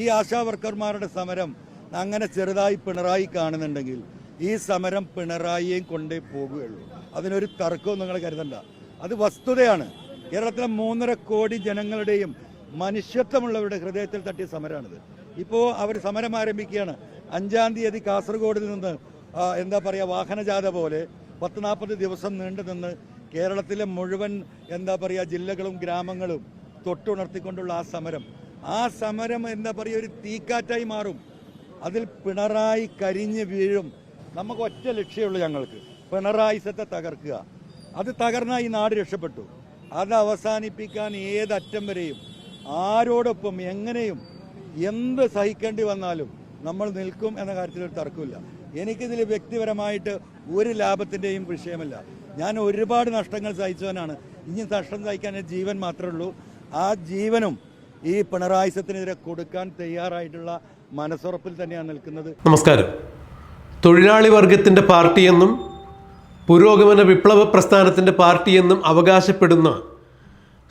ഈ ആശാ വർക്കർമാരുടെ സമരം അങ്ങനെ ചെറുതായി പിണറായി കാണുന്നുണ്ടെങ്കിൽ ഈ സമരം പിണറായിയെയും കൊണ്ടേ പോകുകയുള്ളൂ. അതിനൊരു തർക്കവും നിങ്ങൾ കരുതണ്ട. അത് വസ്തുതയാണ്. കേരളത്തിലെ മൂന്നര കോടി ജനങ്ങളുടെയും മനുഷ്യത്വമുള്ളവരുടെ ഹൃദയത്തിൽ തട്ടിയ സമരമാണിത്. ഇപ്പോൾ അവർ സമരം ആരംഭിക്കുകയാണ്. അഞ്ചാം തീയതി കാസർഗോഡിൽ നിന്ന് എന്താ പറയുക വാഹനജാഥ പോലെ പത്ത് നാൽപ്പത് ദിവസം നീണ്ടു നിന്ന് കേരളത്തിലെ മുഴുവൻ എന്താ പറയുക ജില്ലകളും ഗ്രാമങ്ങളും തൊട്ടുണർത്തിക്കൊണ്ടുള്ള ആ സമരം. ആ സമരം എന്താ പറയുക ഒരു തീക്കാറ്റായി മാറും. അതിൽ പിണറായി കരിഞ്ഞ് വീഴും. നമുക്ക് ഒറ്റ ലക്ഷ്യമുള്ളൂ ഞങ്ങൾക്ക്. പിണറായി സത്തെ തകർക്കുക. അത് തകർന്നാൽ ഈ നാട് രക്ഷപ്പെട്ടു. അത് അവസാനിപ്പിക്കാൻ ഏതറ്റം വരെയും ആരോടൊപ്പം എങ്ങനെയും എന്ത് സഹിക്കേണ്ടി വന്നാലും നമ്മൾ നിൽക്കും എന്ന കാര്യത്തിൽ ഒരു തർക്കമില്ല. എനിക്കിതിൽ വ്യക്തിപരമായിട്ട് ഒരു ലാഭത്തിന്റെയും വിഷയമല്ല. ഞാൻ ഒരുപാട് നഷ്ടങ്ങൾ സഹിച്ചവനാണ്. ഇനി നഷ്ടം സഹിക്കാൻ ജീവൻ മാത്രമേ ഉള്ളൂ. ആ ജീവനും ഈ പിണറായിസത്തിനെതിരെ കൊടുക്കാൻ തയ്യാറായിട്ടുള്ള മനസ്സുറപ്പിൽ തന്നെയാണ് നിൽക്കുന്നത്. നമസ്കാരം. തൊഴിലാളി വർഗത്തിന്റെ പാർട്ടിയെന്നും പുരോഗമന വിപ്ലവ പ്രസ്ഥാനത്തിന്റെ പാർട്ടിയെന്നും അവകാശപ്പെടുന്ന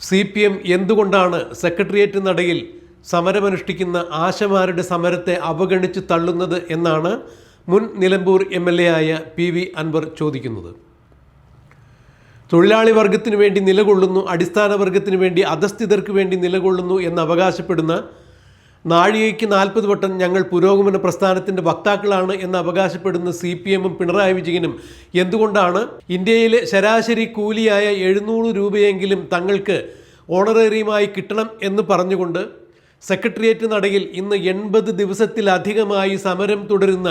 സി പി എം എന്തുകൊണ്ടാണ് സെക്രട്ടേറിയറ്റ് നടയിൽ സമരമനുഷ്ഠിക്കുന്ന ആശമാരുടെ സമരത്തെ അവഗണിച്ച് തള്ളുന്നത് എന്നാണ് മുൻ നിലമ്പൂർ എം എൽ എ ആയ പി വി അൻവർ ചോദിക്കുന്നത്. തൊഴിലാളി വർഗത്തിന് വേണ്ടി നിലകൊള്ളുന്നു അടിസ്ഥാന വർഗത്തിന് വേണ്ടി അധസ്ഥിതർക്ക് വേണ്ടി നിലകൊള്ളുന്നു എന്ന് അവകാശപ്പെടുന്ന നാഴികയ്ക്ക് നാൽപ്പത് വട്ടം ഞങ്ങൾ പുരോഗമന പ്രസ്ഥാനത്തിന്റെ വക്താക്കളാണ് എന്ന് അവകാശപ്പെടുന്ന സി പി എമ്മും പിണറായി വിജയനും എന്തുകൊണ്ടാണ് ഇന്ത്യയിലെ ശരാശരി കൂലിയായ എഴുന്നൂറ് രൂപയെങ്കിലും തങ്ങൾക്ക് ഓണറേറിയുമായി കിട്ടണം എന്ന് പറഞ്ഞുകൊണ്ട് സെക്രട്ടേറിയറ്റ് നടയിൽ ഇന്ന് എൺപത് ദിവസത്തിലധികമായി സമരം തുടരുന്ന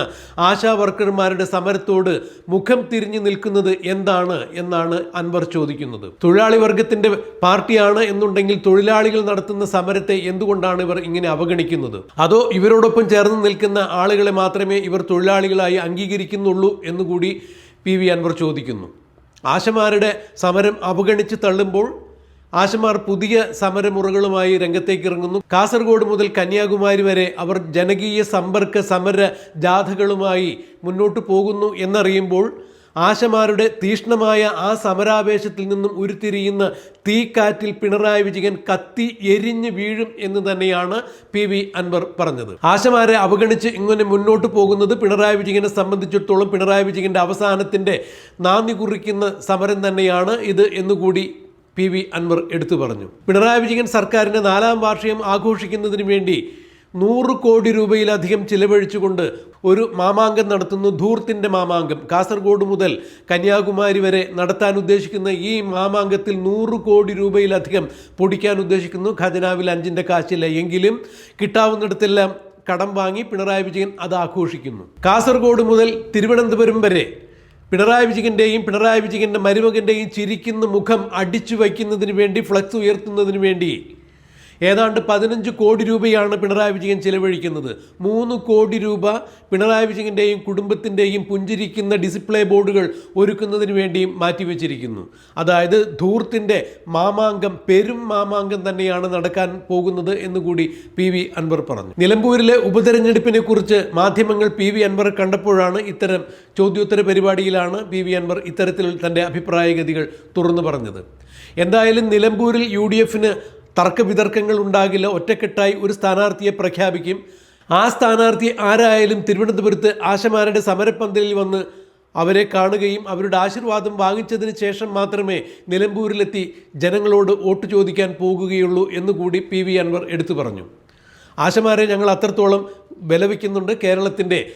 ആശാ വർക്കർമാരുടെ സമരത്തോട് മുഖം തിരിഞ്ഞു നിൽക്കുന്നത് എന്താണ് എന്നാണ് അൻവർ ചോദിക്കുന്നത്. തൊഴിലാളി വർഗത്തിന്റെ പാർട്ടിയാണ് എന്നുണ്ടെങ്കിൽ തൊഴിലാളികൾ നടത്തുന്ന സമരത്തെ എന്തുകൊണ്ടാണ് ഇവർ ഇങ്ങനെ അവഗണിക്കുന്നത്? അതോ ഇവരോടൊപ്പം ചേർന്ന് നിൽക്കുന്ന ആളുകളെ മാത്രമേ ഇവർ തൊഴിലാളികളായി അംഗീകരിക്കുന്നുള്ളൂ എന്നുകൂടി പി വി അൻവർ ചോദിക്കുന്നു. ആശമാരുടെ സമരം അവഗണിച്ച് തള്ളുമ്പോൾ ആശമാർ പുതിയ സമരമുറകളുമായി രംഗത്തേക്ക് ഇറങ്ങുന്നു കാസർഗോഡ് മുതൽ കന്യാകുമാരി വരെ അവർ ജനകീയ സമ്പർക്ക സമര ജാഥകളുമായി മുന്നോട്ട് പോകുന്നു എന്നറിയുമ്പോൾ ആശമാരുടെ തീഷ്ണമായ ആ സമരാവേശത്തിൽ നിന്നും ഉരുത്തിരിയുന്ന തീക്കാറ്റിൽ പിണറായി വിജയൻ കത്തി എരിഞ്ഞ് വീഴും എന്ന് തന്നെയാണ് പി വി അൻവർ പറഞ്ഞത്. ആശമാരെ അവഗണിച്ച് ഇങ്ങനെ മുന്നോട്ട് പോകുന്നത് പിണറായി വിജയനെ സംബന്ധിച്ചിടത്തോളം പിണറായി വിജയന്റെ അവസാനത്തിന്റെ നാന്ദി കുറിക്കുന്ന സമരം തന്നെയാണ് ഇത് എന്നുകൂടി പി വി അൻവർ എടുത്തു പറഞ്ഞു. പിണറായി വിജയൻ സർക്കാരിന്റെ നാലാം വാർഷികം ആഘോഷിക്കുന്നതിന് വേണ്ടി നൂറ് കോടി രൂപയിലധികം ചിലവഴിച്ചുകൊണ്ട് ഒരു മാമാങ്കം നടത്തുന്നു ധൂർത്തിന്റെ മാമാങ്കം. കാസർഗോഡ് മുതൽ കന്യാകുമാരി വരെ നടത്താൻ ഉദ്ദേശിക്കുന്ന ഈ മാമാങ്കത്തിൽ നൂറ് കോടി രൂപയിലധികം പൊടിക്കാൻ ഉദ്ദേശിക്കുന്നു. ഖജനാവിൽ അഞ്ചിന്റെ കാശില്ല. എങ്കിലും കിട്ടാവുന്നിടത്തെല്ലാം കടം വാങ്ങി പിണറായി വിജയൻ അത് ആഘോഷിക്കുന്നു. കാസർഗോഡ് മുതൽ തിരുവനന്തപുരം വരെ പിണറായി വിജയന്റെയും പിണറായി വിജയന്റെ മരുമകന്റെയും ചിരിക്കുന്ന മുഖം അടിച്ചു വയ്ക്കുന്നതിന് വേണ്ടി ഫ്ലക്സ് ഉയർത്തുന്നതിന് വേണ്ടി ഏതാണ്ട് പതിനഞ്ച് കോടി രൂപയാണ് പിണറായി വിജയൻ ചിലവഴിക്കുന്നത്. മൂന്ന് കോടി രൂപ പിണറായി വിജയന്റെയും കുടുംബത്തിന്റെയും പുഞ്ചിരിക്കുന്ന ഡിസ്പ്ലേ ബോർഡുകൾ ഒരുക്കുന്നതിന് വേണ്ടിയും മാറ്റിവെച്ചിരിക്കുന്നു. അതായത് ധൂർത്തിന്റെ മാമാങ്കം പെരും മാമാങ്കം തന്നെയാണ് നടക്കാൻ പോകുന്നത് എന്നുകൂടി പി വി അൻവർ പറഞ്ഞു. നിലമ്പൂരിലെ ഉപതെരഞ്ഞെടുപ്പിനെ കുറിച്ച് മാധ്യമങ്ങൾ പി വി അൻവർ കണ്ടപ്പോഴാണ് ഇത്തരം ചോദ്യോത്തര പരിപാടിയിലാണ് പി വി അൻവർ ഇത്തരത്തിൽ തന്റെ അഭിപ്രായഗതികൾ തുറന്നു പറഞ്ഞത്. എന്തായാലും നിലമ്പൂരിൽ യു ഡി എഫിന് തർക്കവിതർക്കങ്ങൾ ഉണ്ടാകില്ല. ഒറ്റക്കെട്ടായി ഒരു സ്ഥാനാർത്ഥിയെ പ്രഖ്യാപിക്കും. ആ സ്ഥാനാർത്ഥി ആരായാലും തിരുവനന്തപുരത്ത് ആശമാരുടെ സമരപ്പന്തലിൽ വന്ന് അവരെ കാണുകയും അവരുടെ ആശീർവാദം വാങ്ങിച്ചതിന് ശേഷം മാത്രമേ നിലമ്പൂരിലെത്തി ജനങ്ങളോട് വോട്ട് ചോദിക്കാൻ പോകുകയുള്ളൂ എന്നുകൂടി പി വി അൻവർ എടുത്തു പറഞ്ഞു. ആശമാരെ ഞങ്ങൾ അത്രത്തോളം വിലവയ്ക്കുന്നുണ്ട് കേരളത്തിന്റെ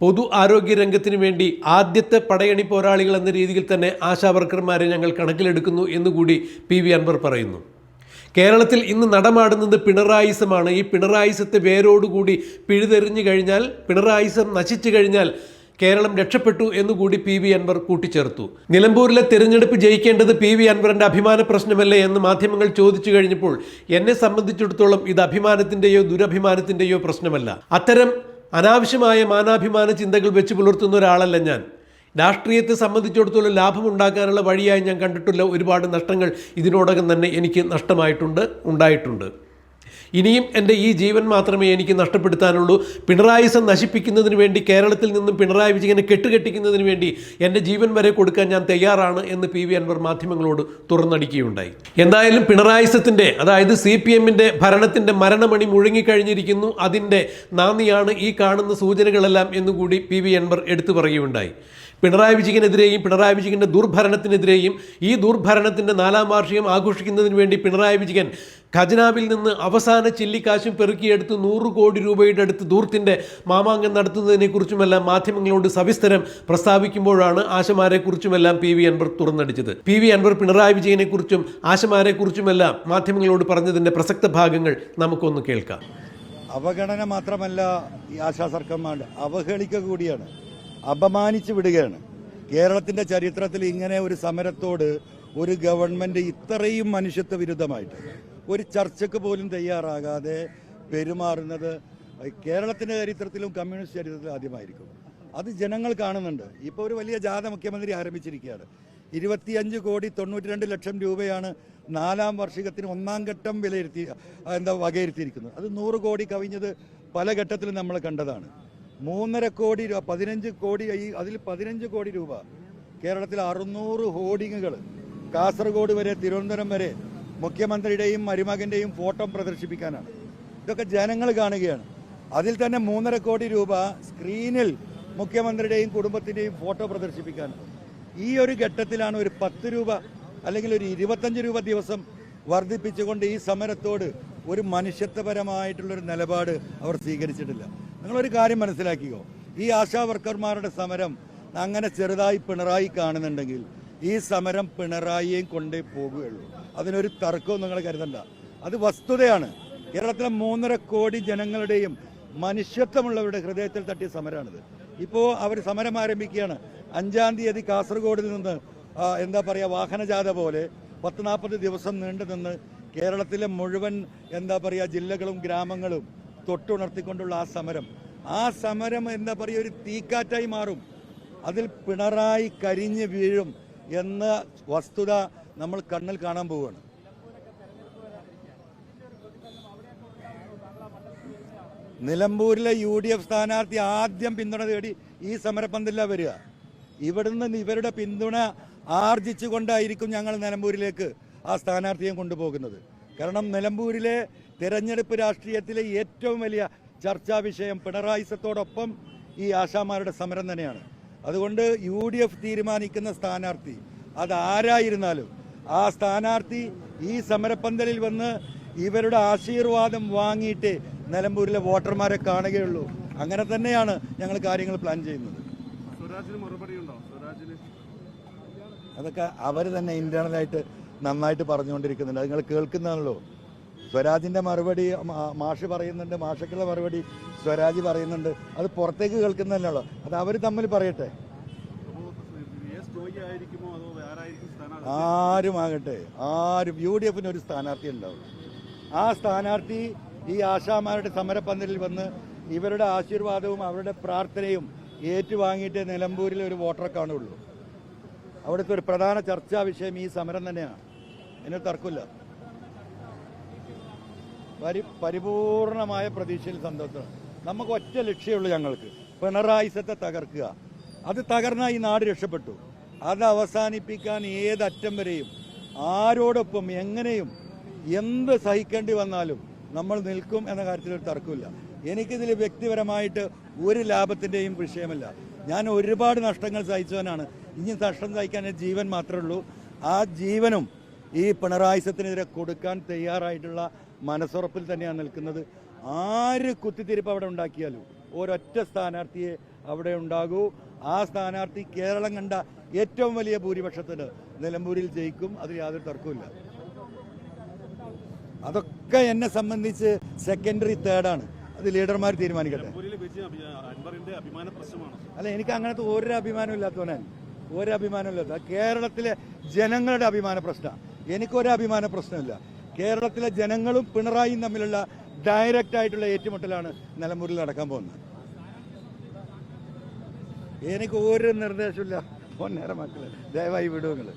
പൊതു ആരോഗ്യ രംഗത്തിന് വേണ്ടി ആദ്യത്തെ പടയണി പോരാളികൾ എന്ന രീതിയിൽ തന്നെ ആശാവർക്കർമാരെ ഞങ്ങൾ കണക്കിലെടുക്കുന്നു എന്നുകൂടി പി വി അൻവർ പറയുന്നു. കേരളത്തിൽ ഇന്ന് നടമാടുന്നത് പിണറായിസമാണ്. ഈ പിണറായിസത്തെ വേരോടുകൂടി പിഴുതെറിഞ്ഞു കഴിഞ്ഞാൽ പിണറായിസം നശിച്ചു കഴിഞ്ഞാൽ കേരളം രക്ഷപ്പെട്ടു എന്നുകൂടി പി വി അൻവർ കൂട്ടിച്ചേർത്തു. നിലമ്പൂരിലെ തെരഞ്ഞെടുപ്പ് ജയിക്കേണ്ടത് പി വി അൻവറിന്റെ അഭിമാന പ്രശ്നമല്ലേ എന്ന് മാധ്യമങ്ങൾ ചോദിച്ചു കഴിഞ്ഞപ്പോൾ എന്നെ സംബന്ധിച്ചിടത്തോളം ഇത് അഭിമാനത്തിന്റെയോ ദുരഭിമാനത്തിന്റെയോ പ്രശ്നമല്ല. അത്തരം അനാവശ്യമായ മാനാഭിമാന ചിന്തകൾ വെച്ച് പുലർത്തുന്ന ഒരാളല്ല ഞാൻ. രാഷ്ട്രീയത്തെ സംബന്ധിച്ചിടത്തോളം ലാഭം ഉണ്ടാക്കാനുള്ള വഴിയായി ഞാൻ കണ്ടിട്ടുള്ള ഒരുപാട് നഷ്ടങ്ങൾ ഇതിനോടകം തന്നെ എനിക്ക് നഷ്ടമായിട്ടുണ്ട് ഉണ്ടായിട്ടുണ്ട്. ഇനിയും എന്റെ ഈ ജീവൻ മാത്രമേ എനിക്ക് നഷ്ടപ്പെടുത്താനുള്ളൂ. പിണറായിസം നശിപ്പിക്കുന്നതിന് വേണ്ടി കേരളത്തിൽ നിന്നും പിണറായി വിജയനെ കെട്ടുകെട്ടിക്കുന്നതിന് വേണ്ടി എന്റെ ജീവൻ വരെ കൊടുക്കാൻ ഞാൻ തയ്യാറാണ് എന്ന് പി വി അൻവർ മാധ്യമങ്ങളോട് തുറന്നടിക്കുകയുണ്ടായി. എന്തായാലും പിണറായിസത്തിന്റെ അതായത് സി പി എമ്മിന്റെ ഭരണത്തിന്റെ മരണമണി മുഴങ്ങിക്കഴിഞ്ഞിരിക്കുന്നു. അതിന്റെ നാന്ദിയാണ് ഈ കാണുന്ന സൂചനകളെല്ലാം എന്നുകൂടി പി വി അൻവർ എടുത്തു പറയുകയുണ്ടായി. പിണറായി വിജയനെതിരെയും പിണറായി വിജയന്റെ ദുർഭരണത്തിനെതിരെയും ഈ ദുർഭരണത്തിന്റെ നാലാം വാർഷികം ആഘോഷിക്കുന്നതിന് വേണ്ടി പിണറായി വിജയൻ ഖജനാവിൽ നിന്ന് അവസാന ചില്ലിക്കാശും പെറുക്കിയെടുത്ത് നൂറ് കോടി രൂപയുടെ അടുത്ത് ദൂർത്തിന്റെ മാമാങ്കം നടത്തുന്നതിനെക്കുറിച്ചുമെല്ലാം മാധ്യമങ്ങളോട് സവിസ്തരം പ്രസ്താവിക്കുമ്പോഴാണ് ആശമാരെക്കുറിച്ചുമെല്ലാം പി വി അൻവർ തുറന്നടിച്ചത്. പി വി അൻവർ പിണറായി വിജയനെക്കുറിച്ചും ആശമാരെക്കുറിച്ചുമെല്ലാം മാധ്യമങ്ങളോട് പറഞ്ഞതിന്റെ പ്രസക്ത ഭാഗങ്ങൾ നമുക്കൊന്ന് കേൾക്കാം. അവഗണന മാത്രമല്ല ഈ ആശാ സർക്കന്മാരുടെ അവഹേളിക്കുക കൂടിയാണ്. അപമാനിച്ചു വിടുകയാണ്. കേരളത്തിന്റെ ചരിത്രത്തിൽ ഇങ്ങനെ ഒരു സമരത്തോട് ഒരു ഗവൺമെന്റ് ഇത്രയും മനുഷ്യത്വ വിരുദ്ധമായിട്ട് ഒരു ചർച്ചയ്ക്ക് പോലും തയ്യാറാകാതെ പെരുമാറുന്നത് കേരളത്തിന്റെ ചരിത്രത്തിലും കമ്മ്യൂണിസ്റ്റ് ചരിത്രത്തിലും ആദ്യമായിരിക്കും. അത് ജനങ്ങൾ കാണുന്നുണ്ട്. ഇപ്പോൾ ഒരു വലിയ ജാഥ മുഖ്യമന്ത്രി ആരംഭിച്ചിരിക്കുകയാണ്. ഇരുപത്തിയഞ്ച് കോടി തൊണ്ണൂറ്റി രണ്ട് ലക്ഷം രൂപയാണ് നാലാം വർഷികത്തിന് ഒന്നാം ഘട്ടം വിലയിരുത്തി എന്താ വകയിരുത്തിയിരിക്കുന്നത്. അത് നൂറ് കോടി കവിഞ്ഞത് പല ഘട്ടത്തിലും നമ്മൾ കണ്ടതാണ്. മൂന്നര കോടി രൂപ പതിനഞ്ച് കോടി ഈ അതിൽ പതിനഞ്ച് കോടി രൂപ. കേരളത്തിൽ അറുന്നൂറ് ഹോർഡിങ്ങുകൾ കാസർഗോഡ് വരെ തിരുവനന്തപുരം വരെ മുഖ്യമന്ത്രിയുടെയും മരുമകന്റെയും ഫോട്ടോ പ്രദർശിപ്പിക്കാനാണ്. ഇതൊക്കെ ജനങ്ങൾ കാണുകയാണ്. അതിൽ തന്നെ മൂന്നര കോടി രൂപ സ്ക്രീനിൽ മുഖ്യമന്ത്രിയുടെയും കുടുംബത്തിന്റെയും ഫോട്ടോ പ്രദർശിപ്പിക്കാനാണ്. ഈ ഒരു ഘട്ടത്തിലാണ് ഒരു പത്ത് രൂപ അല്ലെങ്കിൽ ഒരു ഇരുപത്തഞ്ച് രൂപ ദിവസം വർദ്ധിപ്പിച്ചുകൊണ്ട് ഈ സമരത്തോട് ഒരു മനുഷ്യത്വപരമായിട്ടുള്ളൊരു നിലപാട് അവർ സ്വീകരിച്ചിട്ടില്ല. നിങ്ങളൊരു കാര്യം മനസ്സിലാക്കിയോ ഈ ആശാ വർക്കർമാരുടെ സമരം അങ്ങനെ ചെറുതായി പിണറായി കാണുന്നുണ്ടെങ്കിൽ ഈ സമരം പിണറായിയും കൊണ്ടേ പോകുകയുള്ളൂ. അതിനൊരു തർക്കവും നിങ്ങൾ കരുതണ്ട. അത് വസ്തുതയാണ്. കേരളത്തിലെ മൂന്നര കോടി ജനങ്ങളുടെയും മനുഷ്യത്വമുള്ളവരുടെ ഹൃദയത്തിൽ തട്ടിയ സമരമാണിത്. ഇപ്പോൾ അവർ സമരം ആരംഭിക്കുകയാണ്. അഞ്ചാം തീയതി കാസർഗോഡിൽ നിന്ന് എന്താ പറയുക വാഹനജാഥ പോലെ പത്ത് നാൽപ്പത് ദിവസം നീണ്ടു നിന്ന് കേരളത്തിലെ മുഴുവൻ എന്താ പറയുക ജില്ലകളും ഗ്രാമങ്ങളും തൊട്ടുണർത്തിക്കൊണ്ടുള്ള ആ സമരം. ആ സമരം എന്താ പറയുക ഒരു തീക്കാറ്റായി മാറും. അതിൽ പിണറായി കരിഞ്ഞ് വീഴും എന്ന വസ്തുത നമ്മൾ കണ്ണിൽ കാണാൻ പോവുകയാണ്. നിലമ്പൂരിലെ യു ഡി എഫ് സ്ഥാനാർത്ഥി ആദ്യം പിന്തുണ തേടി ഈ സമരപ്പന്തലിലാണ് വരിക. ഇവിടുന്ന് ഇവരുടെ പിന്തുണ ആർജിച്ചുകൊണ്ടായിരിക്കും ഞങ്ങൾ നിലമ്പൂരിലേക്ക് ആ സ്ഥാനാർത്ഥിയെ കൊണ്ടുപോകുന്നത്. കാരണം നിലമ്പൂരിലെ തെരഞ്ഞെടുപ്പ് രാഷ്ട്രീയത്തിലെ ഏറ്റവും വലിയ ചർച്ചാ വിഷയം പിണറായിസത്തോടൊപ്പം ഈ ആശാമാരുടെ സമരം തന്നെയാണ്. അതുകൊണ്ട് യു ഡി എഫ് തീരുമാനിക്കുന്ന സ്ഥാനാർത്ഥി അത് ആരായിരുന്നാലും ആ സ്ഥാനാർത്ഥി ഈ സമരപ്പന്തലിൽ വന്ന് ഇവരുടെ ആശീർവാദം വാങ്ങിയിട്ട് നിലമ്പൂരിലെ വോട്ടർമാരെ കാണുകയുള്ളൂ. അങ്ങനെ തന്നെയാണ് ഞങ്ങൾ കാര്യങ്ങൾ പ്ലാൻ ചെയ്യുന്നത്. അതൊക്കെ അവർ തന്നെ ഇന്റേണലായിട്ട് നന്നായിട്ട് പറഞ്ഞുകൊണ്ടിരിക്കുന്നുണ്ട്. അത് നിങ്ങൾ കേൾക്കുന്നതാണല്ലോ. സ്വരാജിന്റെ മറുപടി മാഷി പറയുന്നുണ്ട് മാഷക്കുള്ള മറുപടി സ്വരാജ് പറയുന്നുണ്ട്. അത് പുറത്തേക്ക് കേൾക്കുന്നതല്ലോ അത് അവർ തമ്മിൽ പറയട്ടെ. ആരുമാകട്ടെ? ആരും. യു ഡി എഫിന് ഒരു സ്ഥാനാർത്ഥി ഉണ്ടാവും ആ സ്ഥാനാർത്ഥി ഈ ആശാമാരുടെ സമരപ്പന്തലിൽ വന്ന് ഇവരുടെ ആശീർവാദവും അവരുടെ പ്രാർത്ഥനയും ഏറ്റുവാങ്ങിയിട്ട് നിലമ്പൂരിൽ ഒരു വോട്ടറെ കാണുള്ളൂ. അവിടുത്തെ ഒരു പ്രധാന ചർച്ചാ വിഷയം ഈ സമരം തന്നെയാണ്. എന്നെ തർക്കമില്ല. പരിപൂർണമായ പ്രതീക്ഷയിൽ സന്തോഷം. നമുക്ക് ഒറ്റ ലക്ഷ്യമുള്ളൂ ഞങ്ങൾക്ക്. പിണറായിസത്തെ തകർക്കുക. അത് തകർന്ന ഈ നാട് രക്ഷപ്പെട്ടു. അത് അവസാനിപ്പിക്കാൻ ഏതറ്റം വരെയും ആരോടൊപ്പം എങ്ങനെയും എന്ത് സഹിക്കേണ്ടി വന്നാലും നമ്മൾ നിൽക്കും എന്ന കാര്യത്തിൽ ഒരു തർക്കമില്ല. എനിക്കിതിൽ വ്യക്തിപരമായിട്ട് ഒരു ലാഭത്തിന്റെയും വിഷയമല്ല. ഞാൻ ഒരുപാട് നഷ്ടങ്ങൾ സഹിച്ചവനാണ്. ഇനി നഷ്ടം സഹിക്കാൻ ജീവൻ മാത്രമേ ഉള്ളൂ. ആ ജീവനും ഈ പിണറായിസത്തിനെതിരെ കൊടുക്കാൻ തയ്യാറായിട്ടുള്ള മനസ്സുറപ്പിൽ തന്നെയാണ് നിൽക്കുന്നത്. ആര് കുത്തിത്തിരിപ്പ് അവിടെ ഉണ്ടാക്കിയാലും ഒരൊറ്റ സ്ഥാനാർത്ഥിയെ അവിടെ ഉണ്ടാകൂ. ആ സ്ഥാനാർത്ഥി കേരളം കണ്ട ഏറ്റവും വലിയ ഭൂരിപക്ഷത്തിന് നിലമ്പൂരിൽ ജയിക്കും. അതിൽ യാതൊരു തർക്കവുമില്ല. അതൊക്കെ എന്നെ സംബന്ധിച്ച് സെക്കൻഡറി തേർഡാണ് അത് ലീഡർമാർ തീരുമാനിക്കട്ടെ. അല്ല എനിക്ക് അങ്ങനത്തെ ഒരു അഭിമാനം ഇല്ലാത്തവനാണ് ഒരു അഭിമാനം ഇല്ലാത്ത കേരളത്തിലെ ജനങ്ങളുടെ അഭിമാന പ്രശ്നമാണ് എനിക്കൊരു അഭിമാന പ്രശ്നമില്ല. കേരളത്തിലെ ജനങ്ങളും പിണറായിയും തമ്മിലുള്ള ഡയറക്റ്റ് ആയിട്ടുള്ള ഏറ്റുമുട്ടലാണ് നിലമ്പൂരിൽ നടക്കാൻ പോകുന്നത്. എനിക്ക് ഒരു നിർദ്ദേശമില്ല പൊന്നേറെ മക്കൾ. ദയവായി വിടുവങ്ങൾ